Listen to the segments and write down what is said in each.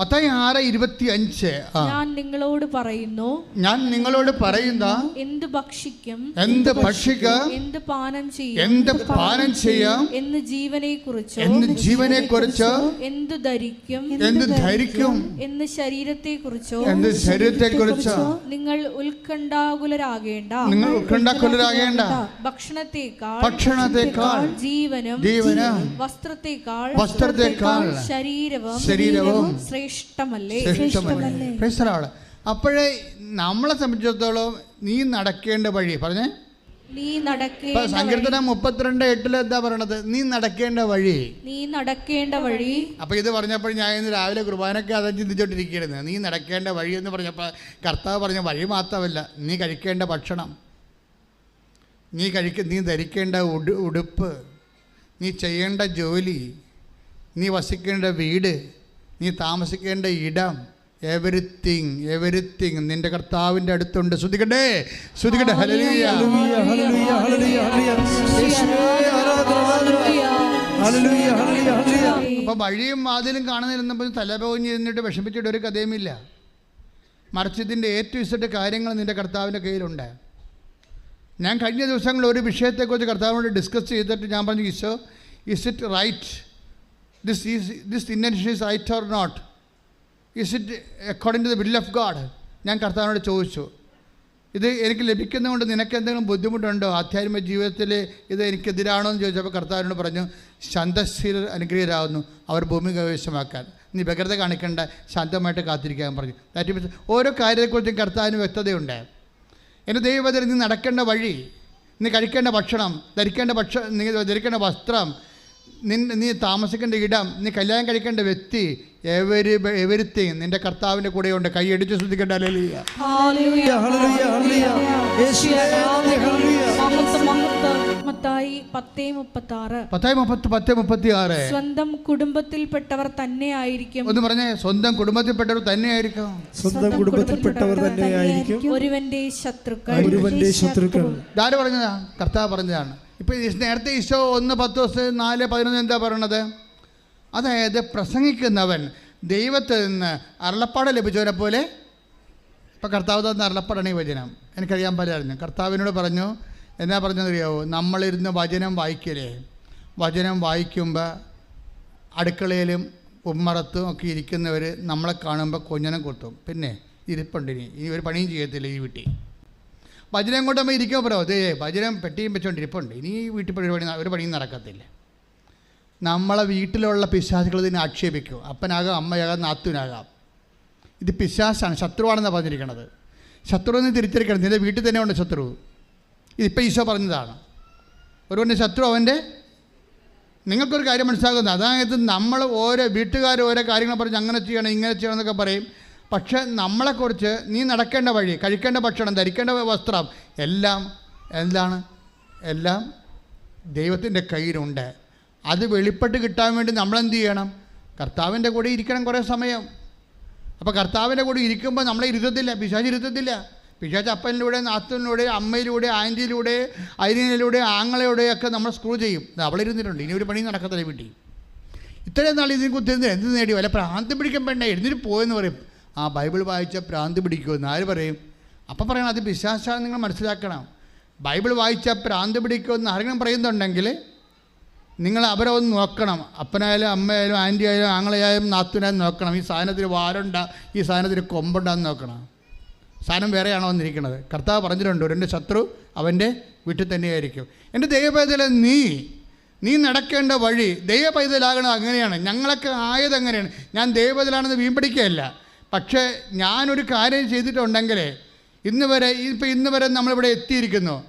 മത്തായി ആറ് ഇരുപത്തി അഞ്ച് ഞാൻ നിങ്ങളോട് പറയുന്നു ഞാൻ നിങ്ങളോട് പറയുന്ന എന്ത് ഭക്ഷിക്കും എന്ത് ഭക്ഷിക്ക എന്ത് പാനം ചെയ്യും എന്ത് പാനം ചെയ്യാം എന്ന് ജീവനെ കുറിച്ചോ എന്ത് ജീവനെ കുറിച്ച് എന്ത് ധരിക്കും എന്ത് ധരിക്കും എന്ന് ശരീരത്തെ കുറിച്ചോ എന്ത് ശരീരത്തെ കുറിച്ച് നിങ്ങൾ ഉത്കണ്ഠാകുലരാകേണ്ട നിങ്ങൾ ഉത്കണ്ഠാകുലരാകേണ്ട ഭക്ഷണത്തെക്കാൾ ഭക്ഷണത്തെക്കാൾ ജീവനും ജീവനം വസ്ത്രത്തെക്കാൾ വസ്ത്രത്തെക്കാൾ ശരീരവും ശരീരവും ശ്രേഷ്ഠമല്ലേ ശ്രേഷ്ഠമല്ലേ അപ്പോഴേ നമ്മളെ സംബന്ധിച്ചിടത്തോളം നീ നടക്കേണ്ട വഴി പറഞ്ഞേ? നീ നടക്കേണ്ട സങ്കീർത്തനം മുപ്പത്തിരണ്ട് എട്ടിൽ എന്താ പറയണത്? നീ നടക്കേണ്ട വഴി. നീ നടക്കേണ്ട വഴി. അപ്പോൾ ഇത് പറഞ്ഞപ്പോൾ ഞാൻ ഇന്ന് രാവിലെ കുർബാനൊക്കെ അത് ചിന്തിച്ചോണ്ടിരിക്കുന്നത് നീ നടക്കേണ്ട വഴി എന്ന് പറഞ്ഞപ്പോൾ കർത്താവ് പറഞ്ഞ വഴി മാത്രമല്ല നീ കഴിക്കേണ്ട ഭക്ഷണം. നീ കഴിക്ക നീ ധരിക്കേണ്ട ഉടുപ്പ്. നീ ചെയ്യേണ്ട ജോലി. നീ വസിക്കേണ്ട വീട്. നീ താമസിക്കേണ്ട ഇടം എവരിത്തിങ് എവരിത്തിങ് നിന്റെ കർത്താവിന്റെ അടുത്തുണ്ട്. ഹല്ലേലൂയ, ഹല്ലേലൂയ, ഹല്ലേലൂയ. അപ്പോൾ വഴിയും വാതിലും കാണുന്നിരുന്നപ്പോൾ തലപോഞ്ഞിരുന്നിട്ട് വിഷമിച്ചിട്ട് ഒരു കഥയുമില്ല. മറിച്ച് ഇതിന്റെ ഏറ്റവും ഇസട്ട് കാര്യങ്ങൾ നിന്റെ കർത്താവിന്റെ കയ്യിലുണ്ട്. ഞാൻ കഴിഞ്ഞ ദിവസങ്ങളിൽ ഒരു വിഷയത്തെക്കുറിച്ച് കർത്താവിനോട് ഡിസ്കസ് ചെയ്തിട്ട് ഞാൻ പറഞ്ഞു Eesho is it right this is, this intention is right or not? Is it according to the will of God? ഞാൻ കർത്താവിനോട് ചോദിച്ചു. ഇത് എനിക്ക് ലഭിക്കുന്നതുകൊണ്ട് നിനക്ക് എന്തെങ്കിലും ബുദ്ധിമുട്ടുണ്ടോ? ആധ്യാത്മിക ജീവിതത്തിൽ ഇത് എനിക്കെതിരാണോ എന്ന് ചോദിച്ചപ്പോൾ കർത്താവിനോട് പറഞ്ഞു ശാന്തശീലർ അനുഗ്രഹരാകുന്നു അവർ ഭൂമി കൈവശമാക്കാൻ. നീ വ്യഗ്രത കാണിക്കേണ്ട. ശാന്തമായിട്ട് കാത്തിരിക്കാൻ പറഞ്ഞു. ദാറ്റ് മീൻസ് ഓരോ കാര്യത്തെക്കുറിച്ചും കർത്താവിന് വ്യക്തതയുണ്ട്. എന്റെ ദൈവത്തിൽ നീ നടക്കേണ്ട വഴി നീ കഴിക്കേണ്ട ഭക്ഷണം ധരിക്കേണ്ട ഭക്ഷണം നീ ധരിക്കേണ്ട വസ്ത്രം നിൻ നീ താമസിക്കേണ്ട ഇടം നീ കല്യാണം കഴിക്കേണ്ട വ്യക്തി എവരി എവരിത്തിങ് നിന്റെ കർത്താവിന്റെ കൂടെയുണ്ട്. കൈയടിച്ച് ശ്രദ്ധിക്കേണ്ട. അല്ലെലിയ മത്തായി പത്തേ മുപ്പത്തി ആറ് പത്തായി മുപ്പത്തി പത്തേ മുപ്പത്തി ആറ് സ്വന്തം കുടുംബത്തിൽപ്പെട്ടവർ തന്നെ ആയിരിക്കും. ഒന്ന് പറഞ്ഞേ സ്വന്തം കുടുംബത്തിൽപ്പെട്ടവർ തന്നെയായിരിക്കും സ്വന്തം കുടുംബത്തിൽപ്പെട്ടവർ തന്നെയായിരിക്കും ഒരുവന്റെ ശത്രുക്കൾ. ഒരുവന്റെ ശത്രുക്കൾ. ആര് പറഞ്ഞതാ? കർത്താവ് പറഞ്ഞതാണ്. ഇപ്പൊ ഈ നേരത്തെ ഈശോ ഒന്ന് പത്ത് ദിവസം നാല് പതിനൊന്ന് എന്താ പറയണത്? അതായത് പ്രസംഗിക്കുന്നവൻ ദൈവത്തിൽ നിന്ന് അരുളപ്പാട് ലഭിച്ചവനെ പോലെ ഇപ്പം കർത്താവ് തന്ന അരുളപ്പാടാണ് ഈ വചനം. എനിക്കറിയാൻ പലറിഞ്ഞു കർത്താവിനോട് പറഞ്ഞു എന്നാ പറഞ്ഞതറിയാവോ നമ്മളിരുന്ന് വചനം വായിക്കലേ. വചനം വായിക്കുമ്പോൾ അടുക്കളയിലും ഉമ്മറത്തും ഒക്കെ ഇരിക്കുന്നവർ നമ്മളെ കാണുമ്പോൾ കൊഞ്ഞനം കൊത്തും. പിന്നെ ഇരിപ്പുണ്ട് ഇനി. ഒരു പണിയും ചെയ്യത്തില്ല ഈ വീട്ടിൽ. വചനം കൊണ്ട് നമ്മൾ ഇരിക്കാൻ പറയാം അതേ വചനം പെട്ടിയും വെച്ചുകൊണ്ട് ഇരിപ്പുണ്ട്. ഇനി ഈ വീട്ടിൽ ഒരു പണി ഒരു പണിയും നടക്കത്തില്ല. നമ്മളെ വീട്ടിലുള്ള പിശാസുകൾ ഇതിനെ ആക്ഷേപിക്കും. അപ്പനാകാം അമ്മയാകാം നാത്തുവിനാകാം ഇത് പിശാസാണ് ശത്രുവാണെന്നാണ് പറഞ്ഞിരിക്കുന്നത് ശത്രുവെന്ന് തിരിച്ചറിയിക്കണം. നിന്റെ വീട്ടിൽ തന്നെ ഉണ്ട് ശത്രു. ഇതിപ്പോൾ ഈശോ പറഞ്ഞതാണ്. ഒരുവന്റെ ശത്രു അവന്റെ നിങ്ങൾക്കൊരു കാര്യം മനസ്സിലാക്കുന്നത് അതായത് നമ്മൾ ഓരോ വീട്ടുകാർ ഓരോ കാര്യങ്ങൾ പറഞ്ഞ് അങ്ങനെ ചെയ്യണം ഇങ്ങനെ ചെയ്യണം എന്നൊക്കെ പറയും. പക്ഷേ നമ്മളെക്കുറിച്ച് നീ നടക്കേണ്ട വഴി കഴിക്കേണ്ട ഭക്ഷണം ധരിക്കേണ്ട വസ്ത്രം എല്ലാം എന്താണ്? എല്ലാം ദൈവത്തിന്റെ കയ്യിലുണ്ട്. അത് വെളിപ്പെട്ട് കിട്ടാൻ വേണ്ടി നമ്മളെന്ത് ചെയ്യണം? കർത്താവിന്റെ കൂടെ ഇരിക്കണം കുറേ സമയം. അപ്പോൾ കർത്താവിന്റെ കൂടെ ഇരിക്കുമ്പോൾ നമ്മളെ ഇരുത്തത്തില്ല പിശാജ് ഇരുത്തത്തില്ല. പിശാച് അപ്പനിലൂടെ നാത്തനിലൂടെ അമ്മയിലൂടെ ആന്റിയിലൂടെ അരിനിലൂടെ ഒക്കെ നമ്മൾ സ്ക്രൂ ചെയ്യും. ഇത് അവളിരുന്നിട്ടുണ്ട് ഇനി ഒരു പണി നടക്കത്തില്ല വീട്ടിൽ ഇത്രയും നാൾ ഇതിനെ കുത്തിരുന്ന് എന്ത് നേടി? വല്ല ഭ്രാന്തി പിടിക്കാൻ വേണ്ട എഴുന്നിട്ട് പോയെന്ന് പറയും. ആ ബൈബിൾ വായിച്ച ഭ്രാന്തി പിടിക്കുമെന്ന് ആര് പറയും? അപ്പം പറയണം അത് വിശ്വാസമാണ് നിങ്ങൾ മനസ്സിലാക്കണം. ബൈബിൾ വായിച്ച ഭ്രാന്തി പിടിക്കുമെന്ന് ആരെങ്കിലും പറയുന്നുണ്ടെങ്കിൽ നിങ്ങൾ അവരെ ഒന്ന് നോക്കണം. അപ്പനായാലും അമ്മയായാലും ആന്റി ആയാലും ആങ്ങളെയായാലും നോക്കണം. ഈ സാധനത്തിന് വാരുണ്ട ഈ സാധനത്തിന് കൊമ്പുണ്ടാന്ന് നോക്കണം. സാധനം വേറെയാണോ വന്നിരിക്കുന്നത്? കർത്താവ് പറഞ്ഞിട്ടുണ്ട് എന്റെ ശത്രു അവന്റെ വീട്ടിൽ തന്നെയായിരിക്കും. എന്റെ ദൈവപൈതലെ നീ നീ നടക്കേണ്ട വഴി ദൈവപൈതലാകണത് അങ്ങനെയാണ്. ഞങ്ങളൊക്കെ ആയത് അങ്ങനെയാണ്. ഞാൻ ദൈവപൈതലാണെന്ന് വീമ്പടിക്കുകയല്ല പക്ഷേ ഞാനൊരു കാര്യം ചെയ്തിട്ടുണ്ടെങ്കിൽ ഇന്ന് വരെ ഇപ്പം ഇന്ന് വരെ നമ്മളിവിടെ എത്തിയിരിക്കുന്നു.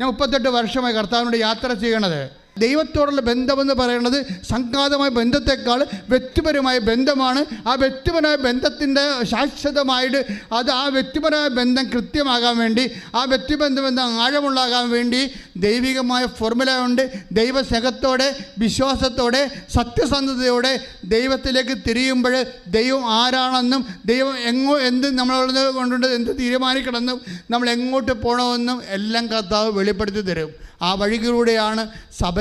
ഞാൻ മുപ്പത്തെട്ട് വർഷമായി കർത്താവിനോട് യാത്ര ചെയ്യണത്. ദൈവത്തോടുള്ള ബന്ധമെന്ന് പറയുന്നത് സംഘാതമായ ബന്ധത്തെക്കാൾ വ്യക്തിപരമായ ബന്ധമാണ്. ആ വ്യക്തിപരമായ ബന്ധത്തിന്റെ ശാശ്വതമായിട്ട് അത് ആ വ്യക്തിപരമായ ബന്ധം കൃത്യമാകാൻ വേണ്ടി ആ വ്യക്തി ബന്ധം ആഴമുള്ളാകാൻ വേണ്ടി ദൈവികമായ ഫോർമുല ഉണ്ട്. ദൈവസ്നേഹത്തോടെ വിശ്വാസത്തോടെ സത്യസന്ധതയോടെ ദൈവത്തിലേക്ക് തിരിയുമ്പോൾ ദൈവം ആരാണെന്നും ദൈവം എങ്ങോ എന്ത് നമ്മളോട് കൊണ്ടുണ്ട് എന്ത് തീരുമാനിക്കണമെന്നും നമ്മൾ എങ്ങോട്ട് പോകണമെന്നും എല്ലാം കർത്താവ് വെളിപ്പെടുത്തി തരും. ആ വഴികളിലൂടെയാണ്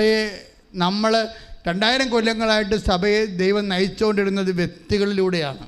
സഭയെ നമ്മൾ രണ്ടായിരം കൊല്ലങ്ങളായിട്ട് സഭയെ ദൈവം നയിച്ചുകൊണ്ടിരുന്നത് വ്യക്തികളിലൂടെയാണ്.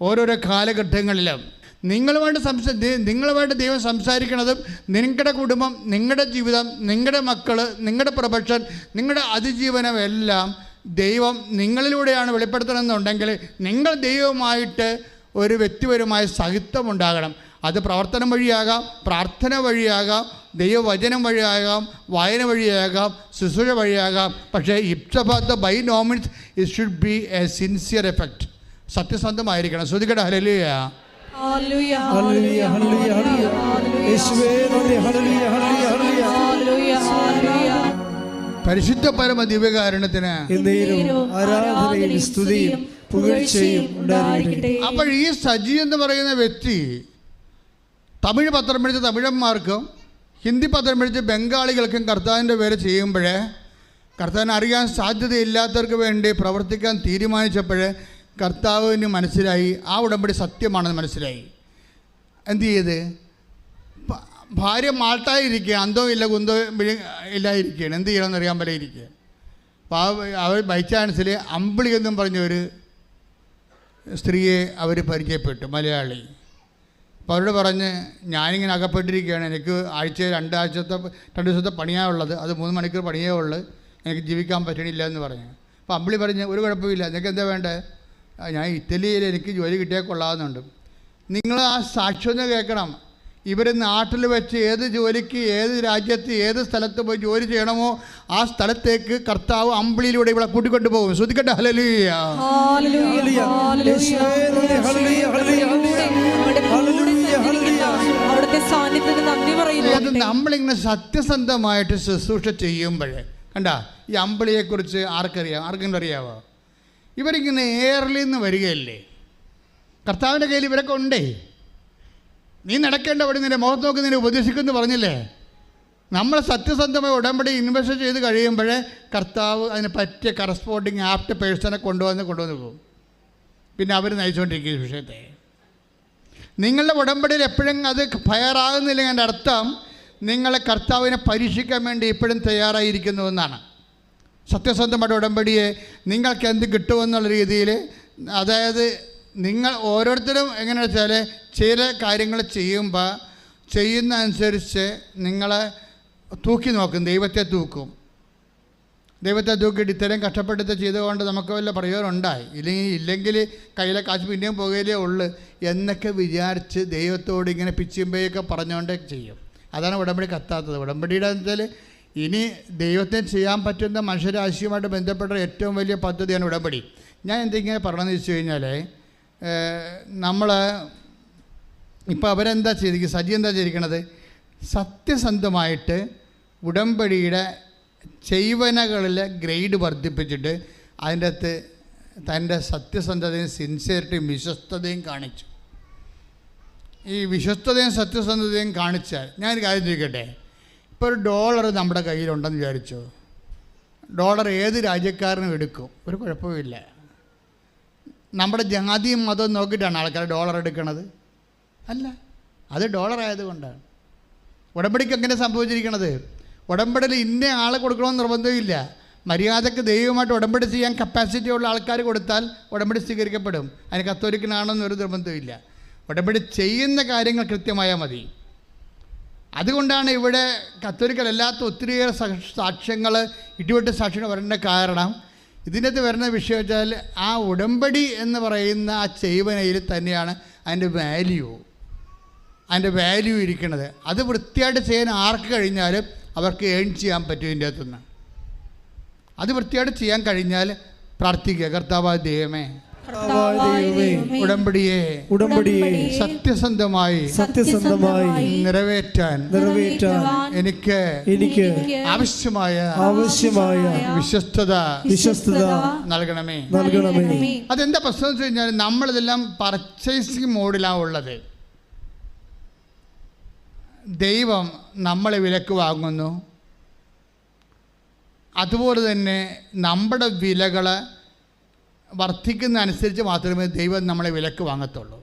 ഓരോരോ കാലഘട്ടങ്ങളിലും. നിങ്ങളുമായിട്ട് സംസാ നിങ്ങളുമായിട്ട് ദൈവം സംസാരിക്കുന്നതും നിങ്ങളുടെ കുടുംബം നിങ്ങളുടെ ജീവിതം നിങ്ങളുടെ മക്കൾ നിങ്ങളുടെ പ്രൊഫഷൻ നിങ്ങളുടെ അതിജീവനം എല്ലാം ദൈവം നിങ്ങളിലൂടെയാണ് വെളിപ്പെടുത്തണമെന്നുണ്ടെങ്കിൽ നിങ്ങൾ ദൈവവുമായിട്ട് ഒരു വ്യക്തിപരമായ സഹിത്വം ഉണ്ടാകണം. അത് പ്രവർത്തനം വഴിയാകാം പ്രാർത്ഥന വഴിയാകാം ദൈവവചനം വഴിയാകാം വായന വഴിയാകാം ശുശ്രൂഷ വഴിയാകാം. പക്ഷേ ഇപ്സഭാത്ത by no means it should be a sincere effect സത്യസന്ധമായിരിക്കണം. ശ്രുതികട ഹലലിയ ഹല്ലേലൂയ ഹല്ലേലൂയ ഹല്ലേലൂയ ഹല്ലേലൂയ. യേശുവേ ഹല്ലേലൂയ ഹല്ലേലൂയ ഹല്ലേലൂയ ഹല്ലേലൂയ. ഹല്ലേലൂയ പരിശുദ്ധ പരമ ദിവ്യകാരണത്തിന് ആരാധനയും സ്തുതിയും പുകഴ്ചയും അപ്പോൾ ഈ സജി എന്ന് പറയുന്ന വ്യക്തി തമിഴ് പത്രം പിടിച്ച തമിഴന്മാർക്കും ഹിന്ദി പത്രം പിടിച്ച് ബംഗാളികൾക്കും കർത്താവിന്റെ പേര് ചെയ്യുമ്പോൾ കർത്താവിനെ അറിയാൻ സാധ്യതയില്ലാത്തവർക്ക് വേണ്ടി പ്രവർത്തിക്കാൻ തീരുമാനിച്ചപ്പോൾ കർത്താവിന് മനസ്സിലായി. ആ ഉടമ്പടി സത്യമാണെന്ന് മനസ്സിലായി. എന്ത് ചെയ്ത്? ഭാര്യ മാൾട്ടായിരിക്കുകയാണ്. അന്തോ ഇല്ല കുന്തോ ഇല്ലായിരിക്കുകയാണ്. എന്ത് ചെയ്യണമെന്ന് അറിയാൻ പോലെ ഇരിക്കുക അപ്പോൾ അവർ ബൈ ചാൻസിൽ അമ്പിളി എന്നും പറഞ്ഞ ഒരു സ്ത്രീയെ അവർ പരിചയപ്പെട്ടു മലയാളി. അപ്പോൾ അവരോട് പറഞ്ഞ് ഞാനിങ്ങനെ അകപ്പെട്ടിരിക്കുകയാണ്. എനിക്ക് ആഴ്ച രണ്ടാഴ്ചത്തെ രണ്ട് ദിവസത്തെ പണിയാണ് ഉള്ളത്. അത് മൂന്ന് മണിക്കൂർ പണിയേ ഉള്ളൂ. എനിക്ക് ജീവിക്കാൻ പറ്റണില്ല എന്ന് പറഞ്ഞു. അപ്പോൾ അമ്പിളി പറഞ്ഞ് ഒരു കുഴപ്പമില്ല. നിനക്ക് എന്താ വേണ്ടേ? ഞാൻ ഇറ്റലിയിൽ എനിക്ക് ജോലി കിട്ടിയാൽ കൊള്ളാമെന്നുണ്ട്. നിങ്ങൾ ആ സാക്ഷ്യം ഒന്ന് കേൾക്കണം. ഇവർ നാട്ടിൽ വെച്ച് ഏത് ജോലിക്ക് ഏത് രാജ്യത്ത് ഏത് സ്ഥലത്ത് പോയി ജോലി ചെയ്യണമോ ആ സ്ഥലത്തേക്ക് കർത്താവ് അമ്പിളിയിലൂടെ ഇവിടെ കൂട്ടിക്കൊണ്ടു പോകും. ശ്രദ്ധിക്കട്ടെ. ഹലലിയ അവിടുത്തെ സാന്നിധ്യത്തിന് നന്ദി പറയുന്നു. നമ്മളിങ്ങനെ സത്യസന്ധമായിട്ട് ശുശ്രൂഷ ചെയ്യുമ്പോഴേ കണ്ട ഈ അമ്പിളിയെ കുറിച്ച് ആർക്കറിയാം? ആർക്കെങ്കിലും അറിയാവോ? ഇവരിങ്ങനെ ഏറലിൽ നിന്ന് വരികയല്ലേ? കർത്താവിന്റെ കയ്യിൽ ഇവരൊക്കെ ഉണ്ടേ? നീ നടക്കേണ്ട അവിടെ നിന്റെ മുഖത്ത് നോക്കി നിന്നെ ഉപദേശിക്കുമെന്ന് പറഞ്ഞില്ലേ? നമ്മൾ സത്യസന്ധമായി ഉടമ്പടി ഇൻവെസ്റ്റ് ചെയ്ത് കഴിയുമ്പോഴേ കർത്താവ് അതിന് പറ്റിയ കറസ്പോണ്ടിങ് ആപ്റ്റ് പേഴ്സണെ കൊണ്ടുവന്ന് കൊണ്ടുവന്ന് പോകും. പിന്നെ അവർ നയിച്ചുകൊണ്ടിരിക്കും ഈ വിഷയത്തെ. നിങ്ങളുടെ ഉടമ്പടിയിൽ എപ്പോഴും അത് ഫയറാകുന്നില്ലെങ്കിൽ എന്റെ അർത്ഥം നിങ്ങളെ കർത്താവിനെ പരീക്ഷിക്കാൻ വേണ്ടി ഇപ്പോഴും തയ്യാറായിരിക്കുന്നു എന്നാണ്. സത്യസന്ധമായിട്ട് ഉടമ്പടിയെ നിങ്ങൾക്ക് എന്ത് കിട്ടുമെന്നുള്ള രീതിയിൽ അതായത് നിങ്ങൾ ഓരോരുത്തരും എങ്ങനെ വെച്ചാൽ ചില കാര്യങ്ങൾ ചെയ്യുമ്പോൾ ചെയ്യുന്ന അനുസരിച്ച് നിങ്ങളെ തൂക്കി നോക്കും ദൈവത്തെ തൂക്കും. ദൈവത്തെ തൂക്കിയിട്ട് ഇത്രയും കഷ്ടപ്പെട്ടിട്ട് ചെയ്തുകൊണ്ട് നമുക്ക് വല്ല പ്രയോജനം ഉണ്ടായി ഇല്ലെങ്കിൽ ഇല്ലെങ്കിൽ കയ്യിലെ കാശ് പിന്നെയും പോകലേ ഉള്ളു എന്നൊക്കെ വിചാരിച്ച് ദൈവത്തോട് ഇങ്ങനെ പിച്ചിമ്പയൊക്കെ പറഞ്ഞുകൊണ്ടേ ചെയ്യും. അതാണ് ഉടമ്പടി കത്താത്തത്. ഉടമ്പടിയുടെ വെച്ചാൽ ഇനി ദൈവത്തെ ചെയ്യാൻ പറ്റുന്ന മനുഷ്യരാശിയുമായിട്ട് ബന്ധപ്പെട്ട ഏറ്റവും വലിയ പദ്ധതിയാണ് ഉടമ്പടി. ഞാൻ എന്തെങ്കിലും പറഞ്ഞതെന്ന് വെച്ച് കഴിഞ്ഞാൽ നമ്മൾ ഇപ്പോൾ അവരെന്താ ചെയ്തിരിക്കുന്നത്? സജി എന്താ ചെയ്തിരിക്കണത് സത്യസന്ധമായിട്ട് ഉടമ്പടിയുടെ ചെയ്വനകളിലെ ഗ്രേഡ് വർദ്ധിപ്പിച്ചിട്ട് അതിന്റെ അകത്ത് തന്റെ സത്യസന്ധതയും സിൻസിയറിറ്റിയും വിശ്വസ്തതയും കാണിച്ചു. ഈ വിശ്വസ്തതയും സത്യസന്ധതയും കാണിച്ചാൽ ഞാനൊരു കാര്യം ചോദിക്കട്ടെ? ഇപ്പോൾ ഒരു ഡോളർ നമ്മുടെ കയ്യിലുണ്ടെന്ന് വിചാരിച്ചു? ഡോളർ ഏത് രാജ്യക്കാരനും എടുക്കും. ഒരു കുഴപ്പമില്ല നമ്മുടെ ജാതിയും മതവും നോക്കിയിട്ടാണ് ആൾക്കാർ ഡോളർ എടുക്കണത്. അല്ല അത് ഡോളർ ആയതുകൊണ്ടാണ്. ഉടമ്പടിക്ക് എങ്ങനെ സംഭവിച്ചിരിക്കണത്? ഉടമ്പടിയിൽ ഇന്ന ആളെ കൊടുക്കണമെന്ന് നിർബന്ധമില്ല. മര്യാദയ്ക്ക് ദൈവമായിട്ട് ഉടമ്പടി ചെയ്യാൻ കപ്പാസിറ്റി ഉള്ള ആൾക്കാർ കൊടുത്താൽ ഉടമ്പടി സ്വീകരിക്കപ്പെടും. അതിന് കത്തോലിക്കനാണെന്നൊരു നിർബന്ധമില്ല ഉടമ്പടി ചെയ്യുന്ന കാര്യങ്ങൾ കൃത്യമായാൽ മതി. അതുകൊണ്ടാണ് ഇവിടെ കത്തോലിക്കലല്ലാത്ത ഒത്തിരിയേറെ സാക്ഷ്യങ്ങൾ ഇടിവെട്ട് സാക്ഷ്യങ്ങൾ വരേണ്ട കാരണം ഇതിനകത്ത് വരുന്ന വിഷയം വെച്ചാൽ ആ ഉടമ്പടി എന്ന് പറയുന്ന ആ ചെയ്വനയിൽ തന്നെയാണ് അതിന്റെ വാല്യൂ അതിന്റെ വാല്യൂ ഇരിക്കുന്നത്. അത് വൃത്തിയായിട്ട് ചെയ്യാൻ ആർക്ക് കഴിഞ്ഞാലും അവർക്ക് ഏൺ ചെയ്യാൻ പറ്റും ഇതിന്റെ അകത്തുനിന്ന്. അത് വൃത്തിയായിട്ട് ചെയ്യാൻ കഴിഞ്ഞാൽ പ്രാർത്ഥിക്കുക കർത്താവ് ദൈവമേ ഉടമ്പടിയെ ഉടമ്പടിയെ സത്യസന്ധമായി സത്യസന്ധമായി നിറവേറ്റാൻ നിറവേറ്റാൻ എനിക്ക് എനിക്ക് ആവശ്യമായ ആവശ്യമായ വിശ്വസ്തത വിശ്വസ്തത നൽകണമേ. നൽകണമേ. അതെന്താ പ്രശ്നം എന്ന് വെച്ച് കഴിഞ്ഞാൽ നമ്മളിതെല്ലാം പർച്ചേസിങ് മോഡിലാണ് ഉള്ളത്. ദൈവം നമ്മളെ വിലക്ക് വാങ്ങുന്നു. അതുപോലെ തന്നെ നമ്മുടെ വിലകൾ വർദ്ധിക്കുന്നതനുസരിച്ച് മാത്രമേ ദൈവം നമ്മളെ വിലക്ക് വാങ്ങത്തുള്ളൂ.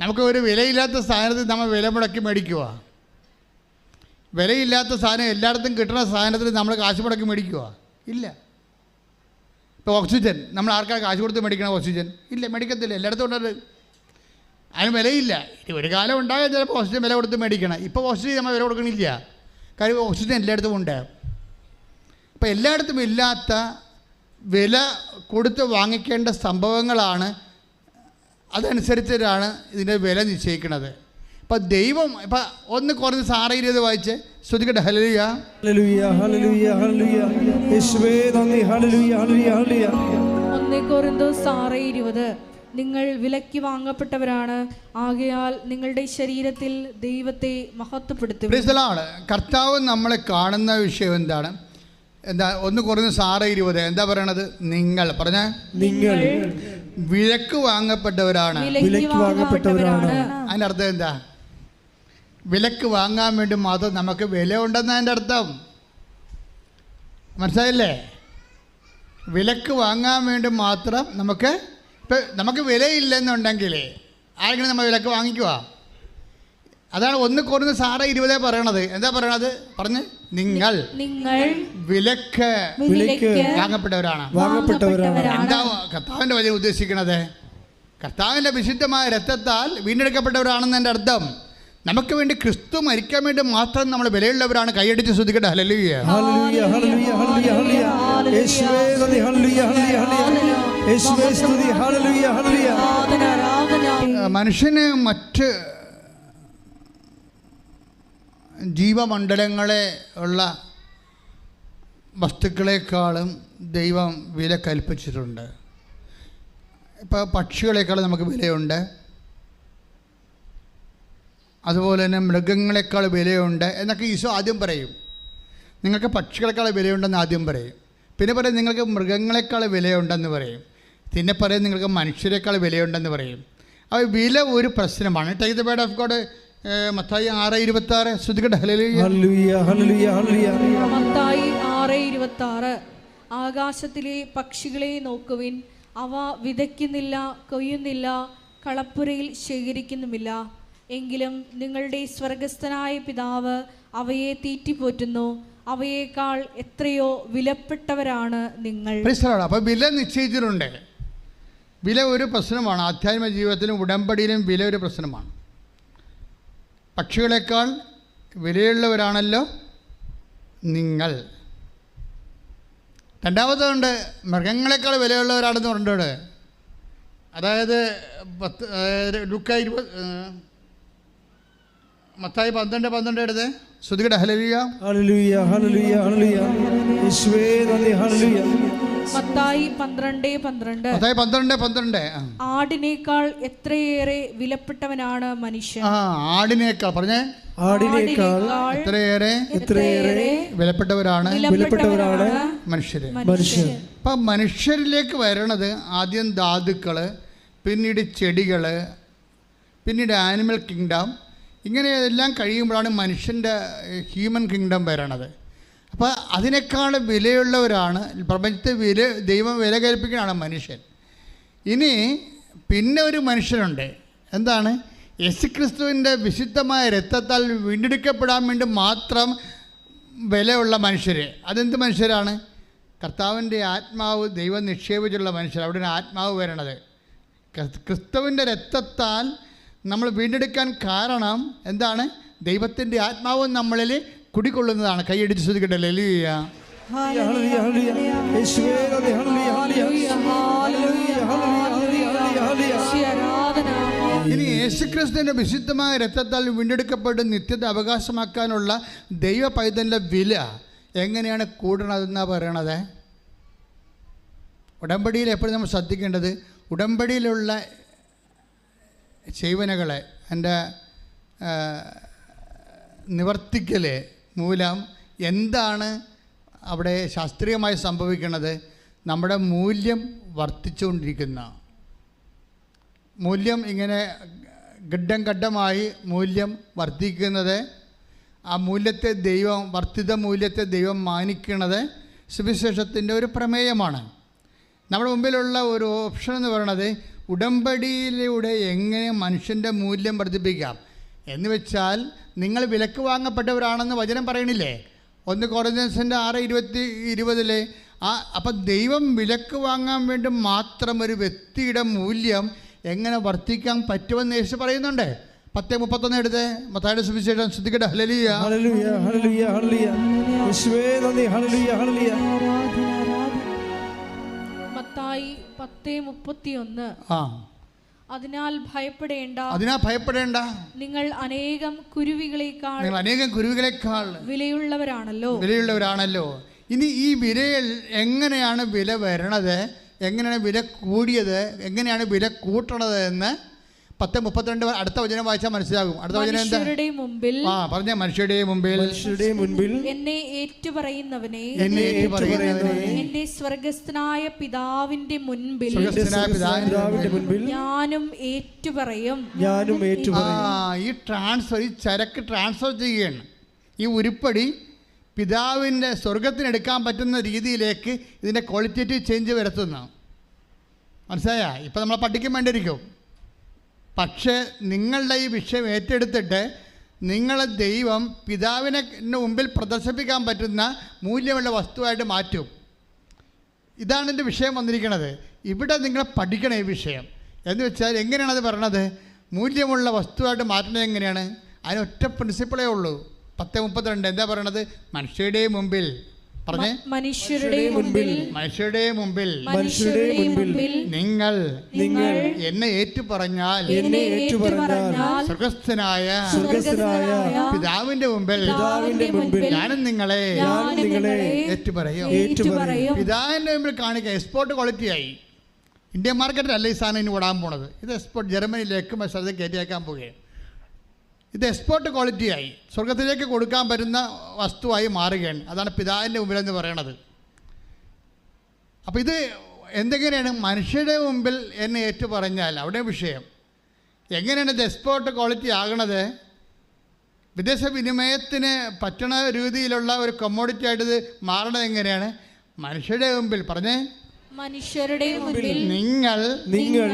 നമുക്ക് ഒരു വിലയില്ലാത്ത സാധനത്തിൽ നമ്മൾ വില മുടക്കി മേടിക്കുക വിലയില്ലാത്ത സാധനം എല്ലായിടത്തും കിട്ടുന്ന സാധനത്തിൽ നമ്മൾ കാശ് മുടക്കി മേടിക്കുക ഇല്ല. ഇപ്പോൾ ഓക്സിജൻ നമ്മൾ ആർക്കാണ് കാശ് കൊടുത്ത് മേടിക്കണം ഓക്സിജൻ ഇല്ല മേടിക്കത്തില്ല. എല്ലായിടത്തും ഉണ്ടത്. അതിന് വിലയില്ല. ഇനി ഒരു കാലം ഉണ്ടായാൽ ചിലപ്പോൾ ഓക്സിജൻ വില കൊടുത്ത് മേടിക്കണം. ഇപ്പോൾ ഓക്സിജൻ നമ്മൾ വില കൊടുക്കണില്ല. കാര്യം ഓക്സിജൻ എല്ലായിടത്തും ഉണ്ട്. അപ്പോൾ എല്ലായിടത്തും ഇല്ലാത്ത വില കൊടുത്ത് വാങ്ങിക്കേണ്ട സംഭവങ്ങളാണ്. അതനുസരിച്ചിട്ടാണ് ഇതിന്റെ വില നിശ്ചയിക്കുന്നത്. ഇപ്പം ദൈവം ഇപ്പം ഒന്ന് കുറഞ്ഞ് സാറ ഇത് വായിച്ച് ശ്രദ്ധിക്കട്ടെ. ഹലലുയ ഹലലുയ ഹലലുയ ഹലലുയ യേശുവേ നന്ദി. ഹലലുയ ഹലലുയ ഹലലുയ ഒന്നേ ആറ് ഇരുപത്. നിങ്ങൾ വിലയ്ക്ക് വാങ്ങപ്പെട്ടവരാണ്. ആകയാൽ നിങ്ങളുടെ ശരീരത്തിൽ ദൈവത്തെ മഹത്വപ്പെടുത്തും കർത്താവ് നമ്മളെ കാണുന്ന വിഷയം എന്താണ്? എന്താ ഒന്ന് കുറഞ്ഞ സാറ ഇരുപത്. എന്താ പറയണത്? നിങ്ങൾ. പറഞ്ഞ. നിങ്ങൾ. വിലക്ക് വാങ്ങപ്പെട്ടവരാണ്. വിലയ്ക്ക് വാങ്ങപ്പെട്ടവരാണ്. അതിന്റെ അർത്ഥം എന്താ? വിലക്ക് വാങ്ങാൻ വേണ്ടി മാത്രം നമുക്ക് വില ഉണ്ടെന്ന് അതിന്റെ അർത്ഥം. മനസ്സിലായില്ലേ? വിലക്ക് വാങ്ങാൻ വേണ്ടി മാത്രം നമുക്ക് ഇപ്പം നമുക്ക് വിലയില്ലെന്നുണ്ടെങ്കിൽ ആരെങ്കിലും നമ്മൾ വിലക്ക് വാങ്ങിക്കുക അതാണ് ഒന്ന് കുറഞ്ഞ് സാറ ഇരുപതേ പറയണത്. എന്താ പറയണത്? പറഞ്ഞ്. നിങ്ങൾ നിങ്ങൾ വിലക്ക് വാങ്ങപ്പെട്ടവരാണ്. എന്താ കർത്താവിന്റെ വലിയ ഉദ്ദേശിക്കണത് കർത്താവിന്റെ വിശുദ്ധമായ രക്തത്താൽ വീണ്ടെടുക്കപ്പെട്ടവരാണെന്ന് എന്റെ അർത്ഥം. നമുക്ക് വേണ്ടി ക്രിസ്തു മരിക്കാൻ വേണ്ടി മാത്രം നമ്മൾ വിലയുള്ളവരാണ്. കൈയടിച്ച് ശ്രദ്ധിക്കട്ടെ. ഹല്ലേലൂയ. മനുഷ്യന് മറ്റ് ജീവമണ്ഡലങ്ങളെ ഉള്ള വസ്തുക്കളെക്കാളും ദൈവം വില കൽപ്പിച്ചിട്ടുണ്ട്. ഇപ്പോൾ പക്ഷികളെക്കാളും നമുക്ക് വിലയുണ്ട്. അതുപോലെ തന്നെ മൃഗങ്ങളെക്കാൾ വിലയുണ്ട് എന്നൊക്കെ ഈശോ ആദ്യം പറയും. നിങ്ങൾക്ക് പക്ഷികളെക്കാൾ വിലയുണ്ടെന്ന് ആദ്യം പറയും. പിന്നെ പറയും നിങ്ങൾക്ക് മൃഗങ്ങളെക്കാൾ വിലയുണ്ടെന്ന് പറയും. പിന്നെ പറയും നിങ്ങൾക്ക് മനുഷ്യരെക്കാൾ വിലയുണ്ടെന്ന് പറയും. അപ്പോൾ വില ഒരു പ്രശ്നമാണ്. Take the bird of God Mathai ആറ് ഇരുപത്തി ആറ് ഹല്ലേലൂയ. മത്തായി ആറ് ഇരുപത്തി ആറ് ആകാശത്തിലെ പക്ഷികളെ നോക്കുവിൻ. അവ വിതയ്ക്കുന്നില്ല കൊയ്യുന്നില്ല കളപ്പുരയിൽ ശേഖരിക്കുന്നുമില്ല. എങ്കിലും നിങ്ങളുടെ സ്വർഗസ്ഥനായ പിതാവ് അവയെ തീറ്റിപ്പോറ്റുന്നു. അവയേക്കാൾ എത്രയോ വിലപ്പെട്ടവരാണ് നിങ്ങൾ. അപ്പൊ അപ്പോൾ വില നിശ്ചയിച്ചിട്ടുണ്ട്. വില ഒരു പ്രശ്നമാണ്. ആധ്യാത്മിക ജീവിതത്തിലും ഉടമ്പടിയിലും വില ഒരു പ്രശ്നമാണ്. പക്ഷികളെക്കാൾ വിലയുള്ളവരാണല്ലോ നിങ്ങൾ. രണ്ടാമതുണ്ട് മൃഗങ്ങളെക്കാൾ വിലയുള്ളവരാണെന്ന് പറഞ്ഞിട്ടുണ്ട് അതായത് പത്ത് അതായത് ലുക്ക ഇരുപത് മത്തായി പന്ത്രണ്ട് പന്ത്രണ്ട് എടുത്ത്. ശ്രുതികട ഹലലിയ യേശുവേ നന്ദി ഹല്ലേലൂയ. മത്തായി പന്ത്രണ്ട് പന്ത്രണ്ട്. മത്തായി പന്ത്രണ്ട് പന്ത്രണ്ട്. ആടിനേക്കാൾ എത്രയേറെ വിലപ്പെട്ടവനാണ് മനുഷ്യൻ? ആ ആടിനേക്കാൾ. പറഞ്ഞേ. ആടിനേക്കാൾ എത്രയേറെ എത്രയേറെ വിലപ്പെട്ടവരാണ് വിലപ്പെട്ടവരാണ് മനുഷ്യര്. മനുഷ്യർ അപ്പൊ മനുഷ്യരിലേക്ക് വരണത് ആദ്യം ധാതുക്കൾ പിന്നീട് ചെടികൾ പിന്നീട് ആനിമൽ കിങ്ഡം. ഇങ്ങനെ എല്ലാം കഴിയുമ്പോഴാണ് മനുഷ്യന്റെ ഹ്യൂമൻ കിങ്ഡം വരണത്. അപ്പോൾ അതിനേക്കാൾ വിലയുള്ളവരാണ് പ്രപഞ്ചത്തെ വില ദൈവം വില കൽപ്പിക്കുകയാണ് മനുഷ്യൻ. ഇനി പിന്നെ ഒരു മനുഷ്യനുണ്ട്. എന്താണ്? യേശുക്രിസ്തുവിന്റെ വിശുദ്ധമായ രക്തത്താൽ വീണ്ടെടുക്കപ്പെടാൻ വേണ്ടി മാത്രം വിലയുള്ള മനുഷ്യർ അതെന്ത് മനുഷ്യരാണ്? കർത്താവിന്റെ ആത്മാവ് ദൈവം നിക്ഷേപിച്ചുള്ള മനുഷ്യർ അവിടെ ആത്മാവ് വരണത്. ക്രിസ്- ക്രിസ്തുവിന്റെ രക്തത്താൽ നമ്മൾ വീണ്ടെടുക്കാൻ കാരണം എന്താണ്? ദൈവത്തിന്റെ ആത്മാവ് നമ്മളിൽ കുടികൊള്ളുന്നതാണ്. കൈയടിച്ച് ശ്രദ്ധിക്കട്ടെ. ലലിയ ഹല്ലേലൂയ hallelujah hallelujah. Hallelujah hallelujah hallelujah hallelujah. യേശുവേ, ആരാധന. ഇനി യേശുക്രിസ്തുവിന്റെ വിശുദ്ധമായ രക്തത്താൽ വീണ്ടെടുക്കപ്പെട്ട് നിത്യത അവകാശമാക്കാനുള്ള ദൈവ പൈതലിന്റെ വില എങ്ങനെയാണ് കൂടണതെന്നാണ് പറയണത്? ഉടമ്പടിയിൽ എപ്പോഴും നമ്മൾ ശ്രദ്ധിക്കേണ്ടത് ഉടമ്പടിയിലുള്ള ചെയ്വനകളെ എന്റെ നിവർത്തിക്കൽ മൂലം എന്താണ് അവിടെ ശാസ്ത്രീയമായി സംഭവിക്കുന്നത്? നമ്മുടെ മൂല്യം വർദ്ധിച്ചുകൊണ്ടിരിക്കുന്ന. മൂല്യം ഇങ്ങനെ ഘട്ടം ഘട്ടമായി മൂല്യം വർദ്ധിക്കുന്നത് ആ മൂല്യത്തെ ദൈവം വർദ്ധിത മൂല്യത്തെ ദൈവം മാനിക്കുന്നത് സുവിശേഷത്തിന്റെ ഒരു പ്രമേയമാണ്. നമ്മുടെ മുമ്പിലുള്ള ഒരു ഓപ്ഷൻ എന്ന് പറയുന്നത് ഉടമ്പടിയിലൂടെ എങ്ങനെ മനുഷ്യന്റെ മൂല്യം വർദ്ധിപ്പിക്കാം? എന്ന് വെച്ചാൽ നിങ്ങൾ വിലക്ക് വാങ്ങപ്പെട്ടവരാണെന്ന് വചനം പറയണില്ലേ? ഒന്ന് കോറിഞ്ചൻസിന്റെ ആറ് ഇരുപത്തി ഇരുപതിലെ ആ അപ്പം ദൈവം വിലക്ക് വാങ്ങാൻ വേണ്ടി മാത്രം ഒരു വ്യക്തിയുടെ മൂല്യം എങ്ങനെ വർദ്ധിക്കാൻ പറ്റുമെന്ന് യേശു പറയുന്നുണ്ട്. പത്തേ മുപ്പത്തൊന്ന് എടുത്ത്. മത്തായുടെ സുവിശേഷം ശ്രദ്ധിക്കട്ടെ. ഹലലിയ ഹല്ലേലൂയ ഹല്ലേലൂയ ഹല്ലേലൂയ. യേശുവേ നന്ദി. ഹല്ലേലൂയ ഹല്ലേലൂയ. ആരാധന ആരാധന മത്തായി പത്തേ മുപ്പത്തിയൊന്ന്. ആ. അതിനാൽ ഭയപ്പെടേണ്ട. ഭയപ്പെടേണ്ട. നിങ്ങൾ അനേകം കുരുവികളെക്കാൾ നിങ്ങൾ അനേകം കുരുവികളെക്കാൾ വിലയുള്ളവരാണല്ലോ. വിലയുള്ളവരാണല്ലോ. ഇനി ഈ വിലയിൽ എങ്ങനെയാണ് വില വരണത്? എങ്ങനെയാണ് വില കൂടിയത്? എങ്ങനെയാണ് വില കൂട്ടണത് എന്ന് പത്ത് മുപ്പത്തിരണ്ട് അടുത്ത വചനം വായിച്ചാൽ മനസ്സിലാകും. അടുത്ത വചനം എന്താ? മുമ്പിൽ ആ പറഞ്ഞ മനുഷ്യരുടെ മുമ്പിൽ. മനുഷ്യരുടെ മുൻപിൽ എന്നെ ഏറ്റുപറയുന്നവനെ എന്നെ ഏറ്റുപറയുന്നവനെ. എന്റെ സ്വർഗസ്ഥനായ പിതാവിന്റെ മുൻപിൽ സ്വർഗസ്ഥനായ പിതാവിന്റെ മുൻപിൽ ഞാനും ഏറ്റുപറയും. ഞാനും ഏറ്റു ആ ഈ ട്രാൻസ്ഫർ ഈ ചരക്ക് ട്രാൻസ്ഫർ ചെയ്യുകയാണ്. ഈ ഉരുപ്പടി പിതാവിന്റെ സ്വർഗത്തിനെടുക്കാൻ പറ്റുന്ന രീതിയിലേക്ക് ഇതിന്റെ ക്വാളിറ്റേറ്റീവ് ചേഞ്ച് വരുത്തുന്നു. മനസ്സിലായ? ഇപ്പം നമ്മളെ പഠിക്കാൻ വേണ്ടിയിരിക്കും. പക്ഷേ നിങ്ങളുടെ ഈ വിഷയം ഏറ്റെടുത്തിട്ട് നിങ്ങളെ ദൈവം പിതാവിനെ മുമ്പിൽ പ്രദർശിപ്പിക്കാൻ പറ്റുന്ന മൂല്യമുള്ള വസ്തുവായിട്ട് മാറ്റും. ഇതാണ് എന്റെ വിഷയം വന്നിരിക്കുന്നത് ഇവിടെ നിങ്ങൾ പഠിക്കണം ഈ വിഷയം. എന്ന് വെച്ചാൽ എങ്ങനെയാണ് അത് പറയണത്? മൂല്യമുള്ള വസ്തുവായിട്ട് മാറ്റുന്നത് എങ്ങനെയാണ്? അതിനൊറ്റ പ്രിൻസിപ്പിളേ ഉള്ളൂ. പത്ത് മുപ്പത്തിരണ്ട് എന്താ പറയണത്? മനുഷ്യരുടെ മുമ്പിൽ. പറഞ്ഞേ? മനുഷ്യരുടെ മുൻപിൽ മനുഷ്യരുടെ മുമ്പിൽ. മനുഷ്യരുടെ മുൻപിൽ നിങ്ങൾ. നിങ്ങൾ. എന്നെ ഏറ്റുപറഞ്ഞാൽ. എന്നെ ഏറ്റുപറഞ്ഞാൽ. സ്വർഗസ്ഥനായ. സ്വർഗസ്ഥനായ പിതാവിന്റെ മുമ്പിൽ. പിതാവിന്റെ മുൻപിൽ ഞാനും നിങ്ങളെ ഞാനും നിങ്ങളെ ഏറ്റുപറയും. ഏറ്റുപറയും. പിതാവിന്റെ മുമ്പിൽ കാണിക്കുക എക്സ്പോർട്ട് ക്വാളിറ്റി ആയി. ഇന്ത്യൻ മാർക്കറ്റിലല്ല ഈ സാധനം ഇനി ഓടാൻ പോണത്? ഇത് എക്സ്പോർട്ട് ജർമ്മനിയിലേക്ക് മത്സരത്തിൽ കയറ്റിയേക്കാൻ പോവുകയാണ്. ഇത് എക്സ്പോർട്ട് ക്വാളിറ്റിയായി സ്വർഗത്തിലേക്ക് കൊടുക്കാൻ പറ്റുന്ന വസ്തുവായി മാറുകയാണ്. അതാണ് പിതാവിന്റെ മുമ്പിൽ എന്ന് പറയണത്. അപ്പോൾ ഇത് എന്തെങ്ങനെയാണ്? മനുഷ്യരുടെ മുമ്പിൽ എന്നെ ഏറ്റു പറഞ്ഞാൽ അവിടെ വിഷയം. എങ്ങനെയാണ് ഇത് എക്സ്പോർട്ട് ക്വാളിറ്റി ആകണത്? വിദേശ വിനിമയത്തിന് പറ്റണ രീതിയിലുള്ള ഒരു കമ്മോഡിറ്റി ആയിട്ട് ഇത് മാറണത് എങ്ങനെയാണ്? മനുഷ്യരുടെ മുമ്പിൽ. പറഞ്ഞേ മനുഷ്യരുടെ മുമ്പിൽ നിങ്ങൾ നിങ്ങൾ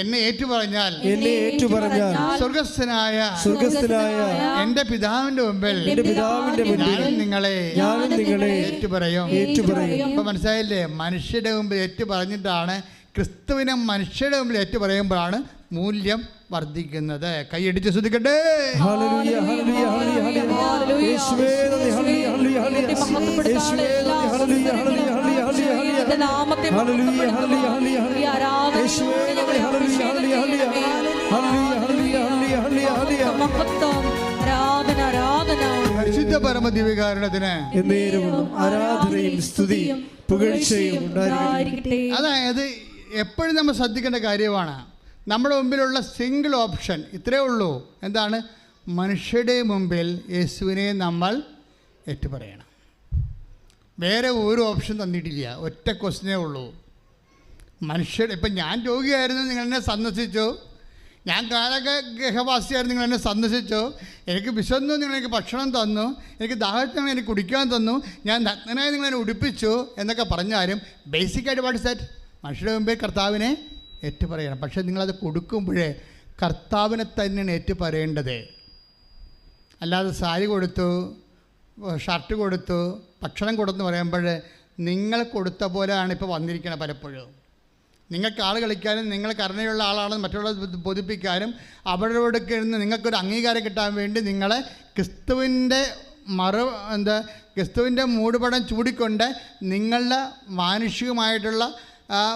എന്നെ ഏറ്റുപറഞ്ഞാൽ എന്നെ ഏറ്റുപറഞ്ഞാൽ സ്വർഗസ്ഥനായ സ്വർഗസ്ഥനായ എന്റെ പിതാവിന്റെ മുമ്പിൽ എന്റെ പിതാവിന്റെ മുമ്പിൽ നിങ്ങളെ ഞാനും നിങ്ങളെ ഏറ്റുപറയും. ഏറ്റുപറയും. ഇപ്പൊ മനസ്സിലായില്ലേ? മനുഷ്യരുടെ മുമ്പിൽ ഏറ്റുപറഞ്ഞിട്ടാണ് ക്രിസ്തുവിനെ മനുഷ്യരുടെ മുമ്പിൽ ഏറ്റുപറയുമ്പോഴാണ് മൂല്യം വർദ്ധിക്കുന്നത്. കൈയടിച്ച് ശ്രദ്ധിക്കട്ടെ. ഹല്ലേലൂയ ഹല്ലേലൂയ ഹല്ലേലൂയ ഹല്ലേലൂയ. യേശുവേ ഹല്ലേലൂയ ഹല്ലേലൂയ. ഹല്ലേലൂയ. യേശുവേ നന്ദി ഹല്ലേലൂയ. ഹല്ലേലൂയ. ഹല്ലേലൂയ നാമത്തെ മഹത്വം ആരാധന ആരാധന. പരിശുദ്ധ ആരാധനയും സ്തുതിയും പുകഴ്ചയും അതായത് എപ്പോഴും നമ്മൾ ശ്രദ്ധിക്കേണ്ട കാര്യമാണ്. നമ്മുടെ മുമ്പിലുള്ള സിംഗിൾ ഓപ്ഷൻ ഇത്രേ ഉള്ളൂ. എന്താണ്? മനുഷ്യരുടെ മുമ്പിൽ യേശുവിനെ നമ്മൾ ഏറ്റുപറയണം. വേറെ ഒരു ഓപ്ഷൻ തന്നിട്ടില്ല. ഒറ്റ ക്വസ്റ്റിനേ ഉള്ളൂ. മനുഷ്യർ ഇപ്പം ഞാൻ രോഗിയായിരുന്നു നിങ്ങൾ എന്നെ സന്ദർശിച്ചു. ഞാൻ കാലക ഗൃഹവാസിയായിരുന്നു നിങ്ങൾ എന്നെ സന്ദർശിച്ചു. എനിക്ക് വിശന്നു നിങ്ങൾ എനിക്ക് ഭക്ഷണം തന്നു. എനിക്ക് ദാഹത്തിന് എനിക്ക് കുടിക്കാൻ തന്നു. ഞാൻ നഗ്നനായി നിങ്ങൾ എന്നെ ഉടുപ്പിച്ചു എന്നൊക്കെ പറഞ്ഞാലും ബേസിക്കായിട്ട് വാട്ട് സെറ്റ് മനുഷ്യരുടെ മുമ്പേ കർത്താവിനെ ഏറ്റുപറയണം പക്ഷേ നിങ്ങളത് കൊടുക്കുമ്പോഴേ കർത്താവിനെ തന്നെയാണ് ഏറ്റുപറയേണ്ടത് അല്ലാതെ സാരി കൊടുത്തു ഷർട്ട് കൊടുത്തു. ഭക്ഷണം കൊടുത്തു പറയുമ്പോൾ നിങ്ങൾ കൊടുത്ത പോലെയാണ് ഇപ്പോൾ വന്നിരിക്കുന്നത് പലപ്പോഴും. നിങ്ങൾക്ക് ആൾ കളിക്കാനും നിങ്ങൾ കരുണയുള്ള ആളാണെന്ന് മറ്റുള്ളവരെ ബോധിപ്പിക്കാനും അവരോട് കഴിഞ്ഞ് നിങ്ങൾക്കൊരു അംഗീകാരം കിട്ടാൻ വേണ്ടി നിങ്ങളെ ക്രിസ്തുവിന്റെ മറു എന്താ ക്രിസ്തുവിന്റെ മൂടുപടം ചൂടിക്കൊണ്ട് നിങ്ങളുടെ മാനുഷികമായിട്ടുള്ള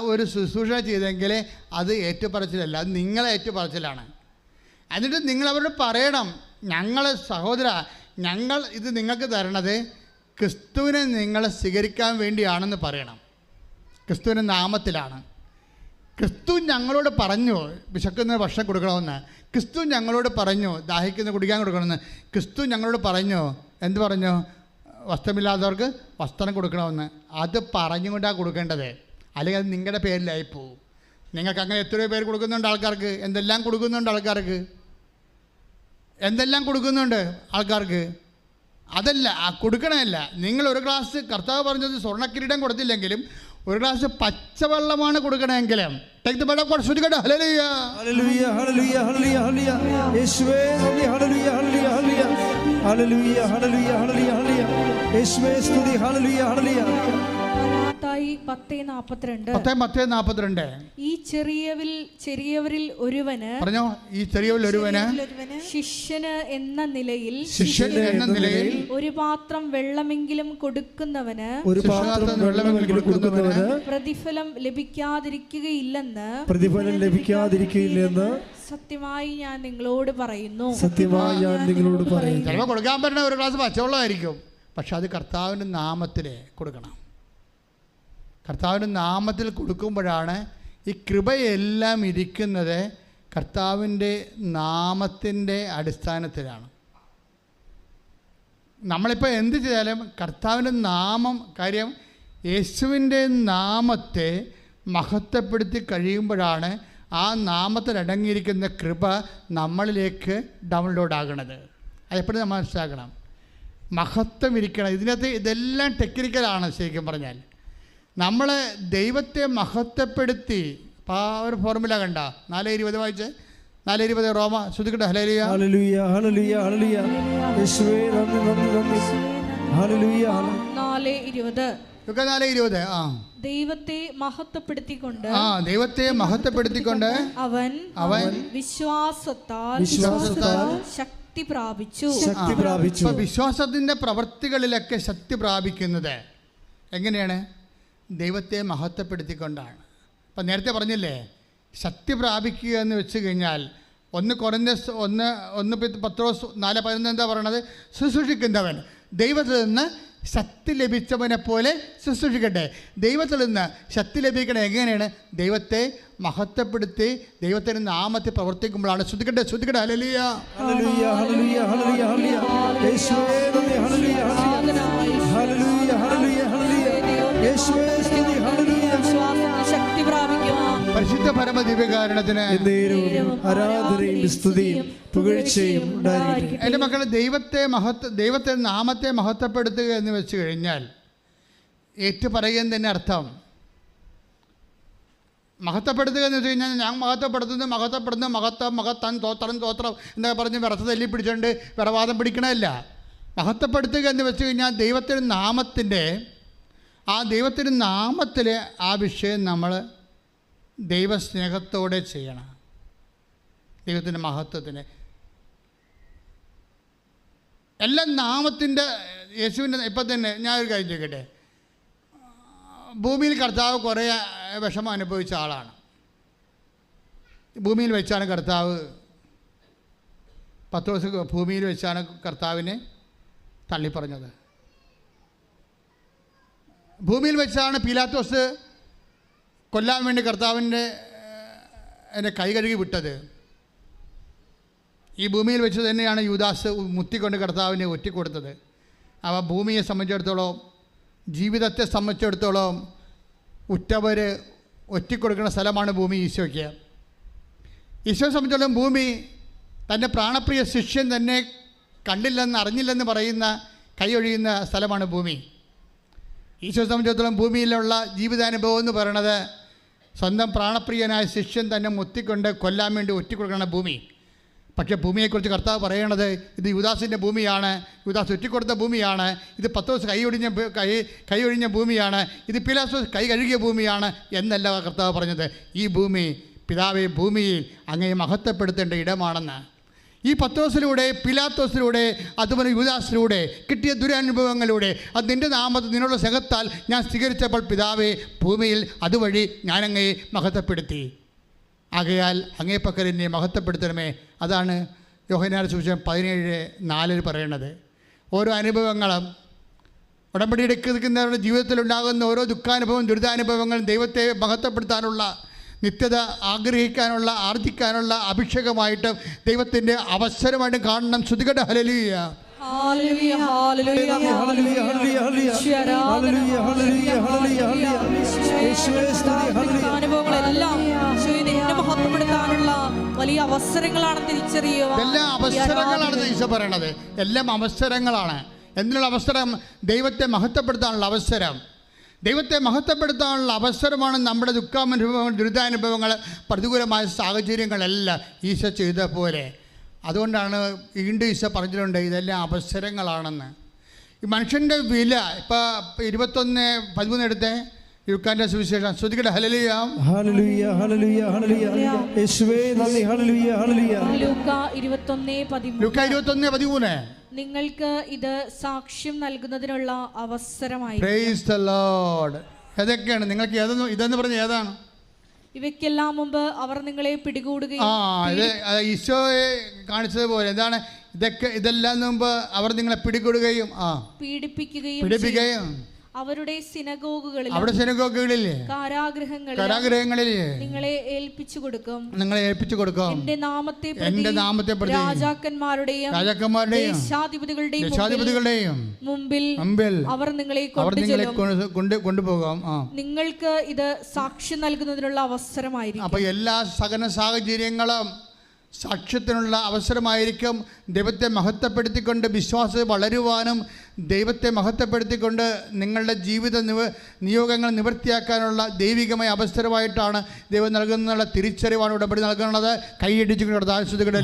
ഒരു ശുശ്രൂഷ ചെയ്തെങ്കിൽ അത് ഏറ്റുപറച്ചിലല്ല. അത് നിങ്ങളെ ഏറ്റുപറച്ചിലാണ്. എന്നിട്ട് നിങ്ങളവരോട് പറയണം ഞങ്ങൾ സഹോദര ഞങ്ങൾ ഇത് നിങ്ങൾക്ക് തരണത് ക്രിസ്തുവിനെ നിങ്ങൾ സ്വീകരിക്കാൻ വേണ്ടിയാണെന്ന് പറയണം. ക്രിസ്തുവിന്റെ നാമത്തിലാണ്. ക്രിസ്തു ഞങ്ങളോട് പറഞ്ഞു വിശക്കുന്ന ഭക്ഷണം കൊടുക്കണമെന്ന്. ക്രിസ്തു ഞങ്ങളോട് പറഞ്ഞു ദാഹിക്കുന്ന കുടിക്കാൻ കൊടുക്കണമെന്ന്. ക്രിസ്തു ഞങ്ങളോട് പറഞ്ഞു എന്ത് പറഞ്ഞു? വസ്ത്രമില്ലാത്തവർക്ക് വസ്ത്രം കൊടുക്കണമെന്ന്. അത് പറഞ്ഞുകൊണ്ടാണ് കൊടുക്കേണ്ടത്. അല്ലെങ്കിൽ അത് നിങ്ങളുടെ പേരിലായി പോവും. നിങ്ങൾക്ക് അങ്ങനെ എത്രയോ പേര് കൊടുക്കുന്നുണ്ട് ആൾക്കാർക്ക്. എന്തെല്ലാം കൊടുക്കുന്നുണ്ട് ആൾക്കാർക്ക്? എന്തെല്ലാം കൊടുക്കുന്നുണ്ട് ആൾക്കാർക്ക്? അതല്ല കൊടുക്കണമല്ല നിങ്ങൾ ഒരു ഗ്ലാസ് കർത്താവ് പറഞ്ഞത് സ്വർണക്കിരീടം കൊടുത്തില്ലെങ്കിലും ഒരു ഗ്ലാസ് പച്ചവെള്ളമാണ് കൊടുക്കണമെങ്കിലും. ടേക്ക് യേശുവേ യേശുവേ സ്തുതി. മത്തായി പത്തേ നാപ്പത്തിരണ്ട്. പത്തേ പത്തേ നാൽപ്പത്തിരണ്ട് ഈ ചെറിയവിൽ ചെറിയവരിൽ ഒരുവന് പറഞ്ഞോ? ഈ ചെറിയവരിൽ ഒരുവന് ശിഷ്യന് എന്ന നിലയിൽ ശിഷ്യൻ എന്ന നിലയിൽ ഒരു പാത്രം വെള്ളമെങ്കിലും കൊടുക്കുന്നവന് ഒരു പാത്രം വെള്ളമെങ്കിലും കൊടുക്കുന്നവന് പ്രതിഫലം ലഭിക്കാതിരിക്കുകയില്ലെന്ന് പ്രതിഫലം ലഭിക്കാതിരിക്കുകയില്ലെന്ന് സത്യമായി ഞാൻ നിങ്ങളോട് പറയുന്നു. സത്യമായി ഞാൻ നിങ്ങളോട് പറയുന്നു. ചിലപ്പോൾ കൊടുക്കാൻ പറ്റുന്ന ഒരു ഗ്ലാസ് പച്ചവെള്ളമായിരിക്കും പക്ഷെ അത് കർത്താവിന്റെ നാമത്തിൽ കൊടുക്കണം. കർത്താവിന്റെ നാമത്തിൽ കൊടുക്കുമ്പോഴാണ് ഈ കൃപയെല്ലാം ഇരിക്കുന്നത് കർത്താവിന്റെ നാമത്തിന്റെ അടിസ്ഥാനത്തിലാണ്. നമ്മളിപ്പോൾ എന്ത് ചെയ്താലും കർത്താവിന്റെ നാമം കാര്യം യേശുവിന്റെ നാമത്തെ മഹത്വപ്പെടുത്തി കഴിയുമ്പോഴാണ് ആ നാമത്തിൽ അടങ്ങിയിരിക്കുന്ന കൃപ നമ്മളിലേക്ക് ഡൗൺലോഡ് ആകണത്. അതെപ്പോഴും നമ്മൾ മനസ്സിലാക്കണം. മഹത്വം ഇരിക്കണം. ഇതിനകത്ത് ഇതെല്ലാം ടെക്നിക്കലാണ് ശരിക്കും പറഞ്ഞാൽ. നമ്മൾ ദൈവത്തെ മഹത്വപ്പെടുത്തി ഇപ്പോൾ ആ ഒരു ഫോർമുല കണ്ട. നാല് ഇരുപത് വായിച്ച്? നാല് ഇരുപത് റോമ ശ്രുതിക്കട്ടെ ഹലേലിയ ഹല്ലേലൂയ ഹല്ലേലൂയ ഹല്ലേലൂയ. യേശുവേ നന്ദി നന്ദി നന്ദി. ഹല്ലേലൂയ നാല് ഇരുപത്. ഒക്കെ നാല് ഇരുപത് ആ. ദൈവത്തെ മഹത്വപ്പെടുത്തിക്കൊണ്ട് ആ ദൈവത്തെ മഹത്വപ്പെടുത്തിക്കൊണ്ട് അവൻ അവൻ വിശ്വാസത്താൽ വിശ്വാസത്താൽ ശക്തി പ്രാപിച്ചു. ശക്തി പ്രാപിച്ചു. വിശ്വാസത്തിന്റെ പ്രവൃത്തികളിലൊക്കെ ശക്തി പ്രാപിക്കുന്നത് എങ്ങനെയാണ്? ദൈവത്തെ മഹത്വപ്പെടുത്തിക്കൊണ്ടാണ്. അപ്പം നേരത്തെ പറഞ്ഞില്ലേ ശക്തി പ്രാപിക്കുക എന്ന് വെച്ച് കഴിഞ്ഞാൽ ഒന്ന് കുറഞ്ഞ ഒന്ന് ഒന്ന് പത്ത് നാല് പതിനൊന്ന് എന്താ പറയണത്? ശുശ്രൂഷിക്കുന്നവൻ ദൈവത്തിൽ നിന്ന് ശക്തി ലഭിച്ചവനെ പോലെ ശുശ്രൂഷിക്കട്ടെ ദൈവത്തിൽ നിന്ന് ശക്തി ലഭിക്കണേ എങ്ങനെയാണ്? ദൈവത്തെ മഹത്വപ്പെടുത്തി ദൈവത്തിന്റെ നാമത്തിൽ പ്രവർത്തിക്കുമ്പോഴാണ്. ശ്രദ്ധിക്കട്ടെ ശ്രദ്ധിക്കട്ടെ. അലലിയ ശക്തി പരിശുദ്ധ പരമ ദിവ്യകാരണത്തിന് ആരാധനയും സ്തുതിയും പുകഴ്ചയും ഉണ്ടായിരിക്കട്ടെ. എന്റെ മക്കൾ ദൈവത്തെ മഹത്വ ദൈവത്തെ നാമത്തെ മഹത്വപ്പെടുത്തുക എന്ന് വെച്ച് കഴിഞ്ഞാൽ ഏറ്റു പറയുക തന്നെ അർത്ഥം. മഹത്വപ്പെടുത്തുക എന്ന് വെച്ച് കഴിഞ്ഞാൽ ഞാൻ മഹത്വപ്പെടുത്തുന്നു മഹത്വപ്പെടുന്നു മഹത്വം മഹത്തൻ തോത്രം തോത്രം എന്നൊക്കെ പറഞ്ഞ് വിറച്ച തല്ലി പിടിച്ചുകൊണ്ട് വിറവാദം പിടിക്കണമല്ല മഹത്വപ്പെടുത്തുക എന്ന് വെച്ച് കഴിഞ്ഞാൽ ദൈവത്തിന്റെ നാമത്തിന്റെ ആ ദൈവത്തിന്റെ നാമത്തിൽ ആ വിഷയം നമ്മൾ ദൈവസ്നേഹത്തോടെ ചെയ്യണം. ദൈവത്തിന്റെ മഹത്വത്തിന്. എല്ലാം നാമത്തിന്റെ യേശുവിന്റെ ഇപ്പം തന്നെ ഞാൻ ഒരു കാര്യം ചോദിക്കട്ടെ? ഭൂമിയിൽ കർത്താവ് കുറേ വിഷമം അനുഭവിച്ച ആളാണ്. ഭൂമിയിൽ വെച്ചാണ് കർത്താവ് പത്ത് ദിവസം ഭൂമിയിൽ വെച്ചാണ് കർത്താവിനെ തള്ളിപ്പറഞ്ഞത്. ഭൂമിയിൽ വെച്ചാണ് പീലാത്തോസ് കൊല്ലാൻ വേണ്ടി കർത്താവിന്റെ എന്നെ കൈ കഴുകി വിട്ടത്. ഈ ഭൂമിയിൽ വെച്ച് തന്നെയാണ് യുദാസ് മുത്തിക്കൊണ്ട് കർത്താവിനെ ഒറ്റിക്കൊടുത്തത്. അവ ഭൂമിയെ സംബന്ധിച്ചിടത്തോളം ജീവിതത്തെ സംബന്ധിച്ചിടത്തോളം ഉറ്റവർ ഒറ്റിക്കൊടുക്കുന്ന സ്ഥലമാണ് ഭൂമി ഈശോയ്ക്ക്. ഈശോയെ സംബന്ധിച്ചിടത്തോളം ഭൂമി തന്റെ പ്രാണപ്രിയ ശിഷ്യൻ തന്നെ കണ്ടില്ലെന്ന് അറിഞ്ഞില്ലെന്ന് പറയുന്ന കൈയൊഴിയുന്ന സ്ഥലമാണ് ഭൂമി. ഈശോയെ സംബന്ധിച്ചിടത്തോളം ഭൂമിയിലുള്ള ജീവിതാനുഭവം എന്ന് പറയണത് സ്വന്തം പ്രാണപ്രിയനായ ശിഷ്യൻ തന്നെ മുത്തിക്കൊണ്ട് കൊല്ലാൻ വേണ്ടി ഒറ്റിക്കൊടുക്കുന്ന ഭൂമി. പക്ഷേ ഭൂമിയെക്കുറിച്ച് കർത്താവ് പറയണത് ഇത് യുദാസിന്റെ ഭൂമിയാണ് യുദാസ് ഒറ്റിക്കൊടുത്ത ഭൂമിയാണ് ഇത് പത്ത് ദിവസം കൈ ഒടിഞ്ഞ കൈ കൈ ഒഴിഞ്ഞ ഭൂമിയാണ് ഇത് പിലാസ് കൈ കഴുകിയ ഭൂമിയാണ് എന്നല്ല കർത്താവ് പറഞ്ഞത്. ഈ ഭൂമി പിതാവെ ഭൂമിയിൽ അങ്ങേ മഹത്വപ്പെടുത്തേണ്ട ഇടമാണെന്ന്. ഈ പത്രോസിലൂടെ പിലാത്തോസിലൂടെ അതുപോലെ യുദാസിലൂടെ കിട്ടിയ ദുരനുഭവങ്ങളിലൂടെ അത് നിന്റെ നാമത്തിൽ നിന്നുള്ള സഹത്താൽ ഞാൻ സ്വീകരിച്ചപ്പോൾ പിതാവെ ഭൂമിയിൽ അതുവഴി ഞാനങ്ങയെ മഹത്വപ്പെടുത്തി. ആകയാൽ അങ്ങേ എന്നെ മഹത്വപ്പെടുത്തണമേ. അതാണ് യോഹനാര സുവിശേഷം പതിനേഴ് നാലിൽ പറയണത്. ഓരോ അനുഭവങ്ങളും ഉടമ്പടി എടുക്കുന്നവരുടെ ജീവിതത്തിലുണ്ടാകുന്ന ഓരോ ദുഃഖാനുഭവം ദുരിതാനുഭവങ്ങളും ദൈവത്തെ മഹത്വപ്പെടുത്താനുള്ള നിത്യത ആഗ്രഹിക്കാനുള്ള ആർജിക്കാനുള്ള അഭിഷേകമായിട്ട് ദൈവത്തിന്റെ അവസരമായിട്ട് കാണണം. ശ്രുതികട ഹലലിയ hallelujah, hallelujah, hallelujah, hallelujah, hallelujah. Hallelujah, hallelujah, hallelujah, hallelujah. ഹല്ലേലൂയ. അനുഭവങ്ങളെല്ലാം മഹത്വപ്പെടുത്താനുള്ള വലിയ അവസരങ്ങളാണ് തിരിച്ചറിയുക എല്ലാ അവസരങ്ങളാണ് ഈശോ പറയണത്. എല്ലാം അവസരങ്ങളാണ്. എന്തിനുള്ള അവസരം ദൈവത്തെ മഹത്വപ്പെടുത്താനുള്ള അവസരം. ദൈവത്തെ മഹത്വപ്പെടുത്താനുള്ള അവസരമാണ് നമ്മുടെ ദുഃഖാനുഭവങ്ങൾ ദുരിതാനുഭവങ്ങൾ പ്രതികൂലമായ സാഹചര്യങ്ങളെല്ലാം ഈശോ ചെയ്ത പോലെ. അതുകൊണ്ടാണ് വീണ്ടും ഈശോ പറഞ്ഞിട്ടുണ്ട് ഇതെല്ലാം അവസരങ്ങളാണെന്ന്. ഈ മനുഷ്യന്റെ വില ഇപ്പോൾ ഇരുപത്തൊന്ന് പതിമൂന്ന് എടുത്തേ. യുക്കാന്റെ സുവിശേഷം. ശ്രദ്ധിക്കട്ടെ ഹലലിയ ഹല്ലേലൂയ ഹല്ലേലൂയ ഹല്ലേലൂയ. യേശുവേ നന്ദി. ഹല്ലേലൂയ ഹല്ലേലൂയ. ലൂക്ക ഇരുപത്തൊന്ന് പതിമൂന്ന്. ലുക്ക ഇരുപത്തൊന്ന് പതിമൂന്ന്. നിങ്ങൾക്ക് ഇത് സാക്ഷ്യം നൽകുന്നതിനുള്ള അവസരമായി പ്രൈസ് ദി ലോർഡ് ഏതൊക്കെയാണ്? നിങ്ങൾക്ക് ഏതെന്ന് ഇതെന്ന് പറഞ്ഞ ഏതാണ്? ഇവയ്ക്കെല്ലാം മുമ്പ് അവർ നിങ്ങളെ പിടികൂടുകയും ആ ഇത് ഈശോയെ കാണിച്ചതുപോലെ. എന്താണ്? ഇതൊക്കെ ഇതെല്ലാം മുമ്പ് അവർ നിങ്ങളെ പിടികൂടുകയും ആ. പീഡിപ്പിക്കുകയും പിടിപ്പിക്കുകയും ചെയ്യും. അവരുടെ സിനഗോഗുകളിൽ അവരുടെ സിനഗോഗുകളിൽ കാരാഗ്രഹങ്ങളിൽ കാരാഗ്രഹങ്ങളിൽ നിങ്ങളെ ഏൽപ്പിച്ചു കൊടുക്കും. നിങ്ങളെ ഏൽപ്പിച്ചു കൊടുക്കും. എന്റെ നാമത്തെ പ്രതി എന്റെ നാമത്തെ രാജാക്കന്മാരുടെയും രാജാക്കന്മാരുടെയും ദേശാധിപതികളുടെയും ദേശാധിപതികളുടെയും മുമ്പിൽ മുമ്പിൽ അവർ നിങ്ങളെ അവർ നിങ്ങളെ കൊണ്ട് കൊണ്ട് കൊണ്ടുപോകാം. നിങ്ങൾക്ക് ഇത് സാക്ഷ്യം നൽകുന്നതിനുള്ള അവസരമായിരിക്കും. അപ്പോൾ എല്ലാ സകല സാഹചര്യങ്ങളും സാക്ഷ്യത്തിനുള്ള അവസരമായിരിക്കും ദൈവത്തെ മഹത്വപ്പെടുത്തിക്കൊണ്ട് വിശ്വാസം വളരുവാനും ദൈവത്തെ മഹത്വപ്പെടുത്തിക്കൊണ്ട് നിങ്ങളുടെ ജീവിത നിവ നിയോഗങ്ങൾ നിവൃത്തിയാക്കാനുള്ള ദൈവികമായ അവസരമായിട്ടാണ് ദൈവം നൽകുന്നുള്ള തിരിച്ചറിവാണ് ഉടമ്പടി നൽകുന്നത് കൈയടിച്ചുകൊണ്ട് ആശ്വതികളുടെ